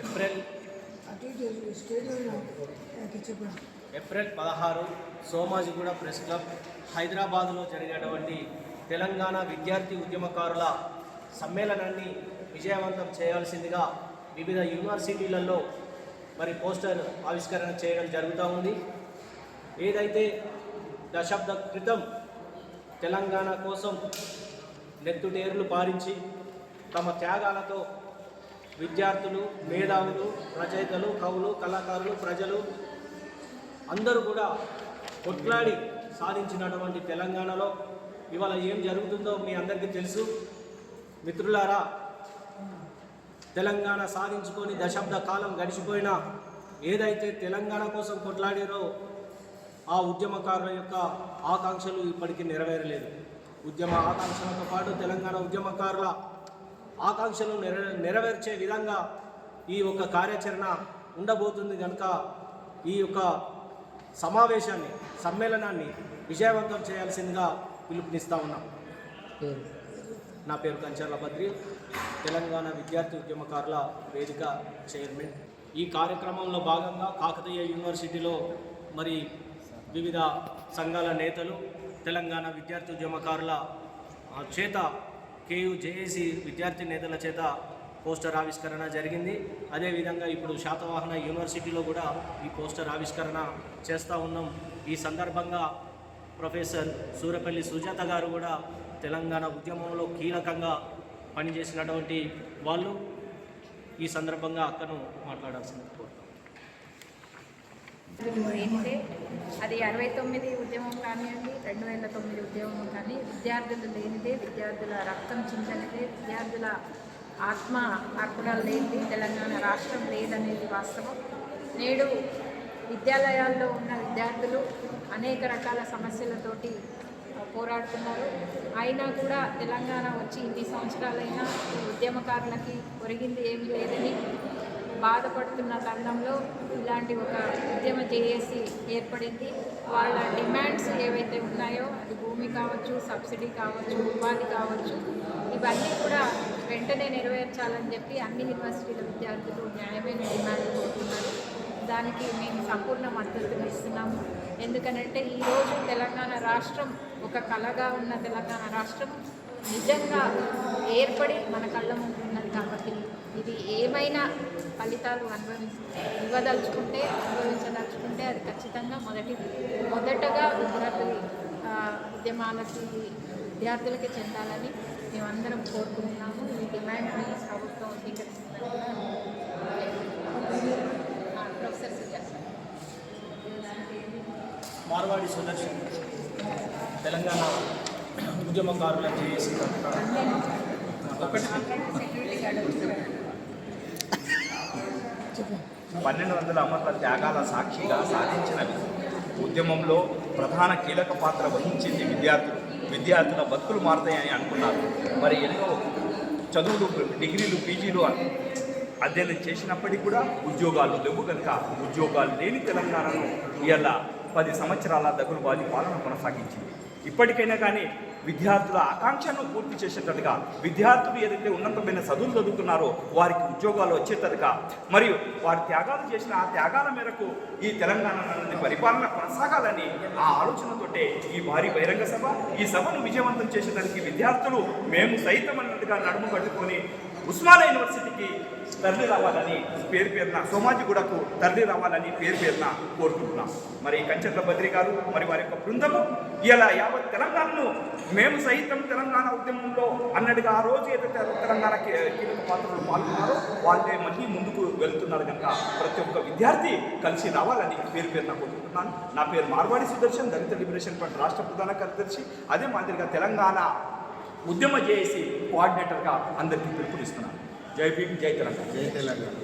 April. April పదహారు Somajiguda press club హైదరాబాద్లో జరిగేటువంటి తెలంగాణ విద్యార్థి ఉద్యమకారుల సమ్మేళనాన్ని విజయవంతం చేయాల్సిందిగా వివిధ యూనివర్సిటీలలో మరి పోస్టర్ ఆవిష్కరణ చేయడం జరుగుతూ ఉంది. ఏదైతే దశాబ్ద క్రితం తెలంగాణ కోసం నెత్తుటేర్లు పారించి తమ త్యాగాలతో విద్యార్థులు మేధావులు రచయితలు కవులు కళాకారులు ప్రజలు అందరూ కూడా కొట్లాడి సాధించినటువంటి తెలంగాణలో ఇవాళ ఏం జరుగుతుందో మీ అందరికీ తెలుసు. మిత్రులారా తెలంగాణ సాధించుకొని దశాబ్ద కాలం గడిచిపోయినా ఏదైతే తెలంగాణ కోసం కొట్లాడారో ఆ ఉద్యమకారుల యొక్క ఆకాంక్షలు ఇప్పటికీ నెరవేరలేదు. ఉద్యమ ఆకాంక్షలతో పాటు తెలంగాణ ఉద్యమకారుల ఆకాంక్షలు నెర నెరవేర్చే విధంగా ఈ యొక్క కార్యాచరణ ఉండబోతుంది కనుక ఈ యొక్క సమావేశాన్ని సమ్మేళనాన్ని విజయవంతం చేయాల్సిందిగా పిలుపునిస్తా ఉన్నాం. నా పేరు కంచర్ల బద్రి తెలంగాణ విద్యార్థి ఉద్యమకారుల వేదిక చైర్మన్. ఈ కార్యక్రమంలో భాగంగా కాకతీయ యూనివర్సిటీలో మరి వివిధ సంఘాల నేతలు తెలంగాణ విద్యార్థి ఉద్యమకారుల ఆ, చేత కేయు జేఏసీ విద్యార్థి నేతల చేత పోస్టర్ ఆవిష్కరణ జరిగింది. అదేవిధంగా ఇప్పుడు శాతవాహన యూనివర్సిటీలో కూడా ఈ పోస్టర్ ఆవిష్కరణ చేస్తూ ఉన్నాం. ఈ సందర్భంగా ప్రొఫెసర్ సూరపల్లి సుజాత గారు కూడా తెలంగాణ ఉద్యమంలో కీలకంగా పనిచేసినటువంటి వాళ్ళు. ఈ సందర్భంగా అక్కను మాట్లాడాల్సింది కోరుతాం. అది అరవై తొమ్మిది ఉద్యమం కానివ్వండి రెండు వేల తొమ్మిది ఉద్యమం కానీ విద్యార్థులు లేనిదే విద్యార్థుల రక్తం చిందనిదే విద్యార్థుల ఆత్మ అర్పణలు లేనిది తెలంగాణ రాష్ట్రం లేదనేది వాస్తవం. నేడు విద్యాలయాల్లో ఉన్న విద్యార్థులు అనేక రకాల సమస్యలతోటి పోరాడుతున్నారు. అయినా కూడా తెలంగాణ వచ్చి ఇన్ని సంవత్సరాలైనా ఉద్యమకారులకి ఒరిగింది ఏమీ లేదని బాధపడుతున్న తరుణంలో ఇలాంటి ఒక ఉద్యమ జేఏసీ ఏర్పడింది. వాళ్ళ డిమాండ్స్ ఏవైతే ఉన్నాయో అది భూమి కావచ్చు సబ్సిడీ కావచ్చు ఉపాధి కావచ్చు ఇవన్నీ కూడా వెంటనే నెరవేర్చాలని చెప్పి అన్ని యూనివర్సిటీల విద్యార్థులు న్యాయమైన డిమాండ్ కోరుతున్నారు. దానికి మేము సంపూర్ణ మద్దతుని ఇస్తున్నాము. ఎందుకనంటే ఈరోజు తెలంగాణ రాష్ట్రం ఒక కళగా ఉన్న తెలంగాణ రాష్ట్రం నిజంగా ఏర్పడి మన కళ్ళ ముందు ఉన్నది కాబట్టి ఇది ఏమైనా ఫలితాలు అనుభవి ఇవ్వదలుచుకుంటే అనుభవించదలుచుకుంటే అది ఖచ్చితంగా మొదటి మొదటగా విద్యార్థులు ఉద్యమాలకి విద్యార్థులకి చెందాలని మేమందరం కోరుకుంటున్నాము. ఈ డిమాండ్ని ప్రభుత్వం స్వీకరిస్తుందని ప్రొఫెసర్ సుజాత మార్వాడి సుదర్శన్ తెలంగాణ ఉద్యమకారుల ఒకటి పన్నెండు వందల అమరుల త్యాగాల సాక్షిగా సాధించినవి ఉద్యమంలో ప్రధాన కీలక పాత్ర వహించింది విద్యార్థులు. విద్యార్థుల బతుకులు మారుతాయని అనుకున్నారు. మరి ఎన్నో చదువులు డిగ్రీలు పీజీలు అధ్యయనం చేసినప్పటికీ కూడా ఉద్యోగాలు లేవు కనుక ఉద్యోగాలు లేని తెలంగాణను ఇలా పది సంవత్సరాల దగులుబాజీ పాలన కొనసాగించింది. ఇప్పటికైనా కానీ విద్యార్థుల ఆకాంక్షను పూర్తి చేసేటట్టుగా విద్యార్థులు ఏదైతే ఉన్నతమైన చదువులు చదువుతున్నారో వారికి ఉద్యోగాలు వచ్చేటట్టుగా మరియు వారి త్యాగాలు చేసిన ఆ త్యాగాల మేరకు ఈ తెలంగాణ నుండి పరిపాలన కొనసాగాలని ఆ ఆలోచనతోటే ఈ భారీ బహిరంగ సభ ఈ సభను విజయవంతం చేసేదానికి విద్యార్థులు మేము సైతం అన్నట్టుగా నడుము కట్టుకొని ఉస్మానియా యూనివర్సిటీకి తరలి రావాలని పేరు పేరున సోమాజిగూడకు తరలి రావాలని పేరు పేరున కోరుకుంటున్నాం. మరి కంచెట్ల బద్రి గారు మరి వారి యొక్క బృందము ఇలా యావత్ తెలంగాణను మేము సైతం తెలంగాణ ఉద్యమంలో అన్నట్టుగా ఆ రోజు ఏదైతే తెలంగాణ కీలక పాత్రలు పాల్గొన్నారో వాళ్ళే మళ్ళీ ముందుకు వెళ్తున్నారు కనుక ప్రతి ఒక్క విద్యార్థి కలిసి రావాలని పేరు పేరున కోరుకుంటున్నాను. నా పేరు మార్వాడి సుదర్శన్ దళిత లిబరేషన్ ఫ్రంట్ రాష్ట్ర ప్రధాన కార్యదర్శి. అదే మాదిరిగా తెలంగాణ ఉద్యమ చేసి కోఆర్డినేటర్గా అందరికీ పిలుపునిస్తున్నాను. జై భీమ్ జై తెలంగాణ. జై తెలంగాణ.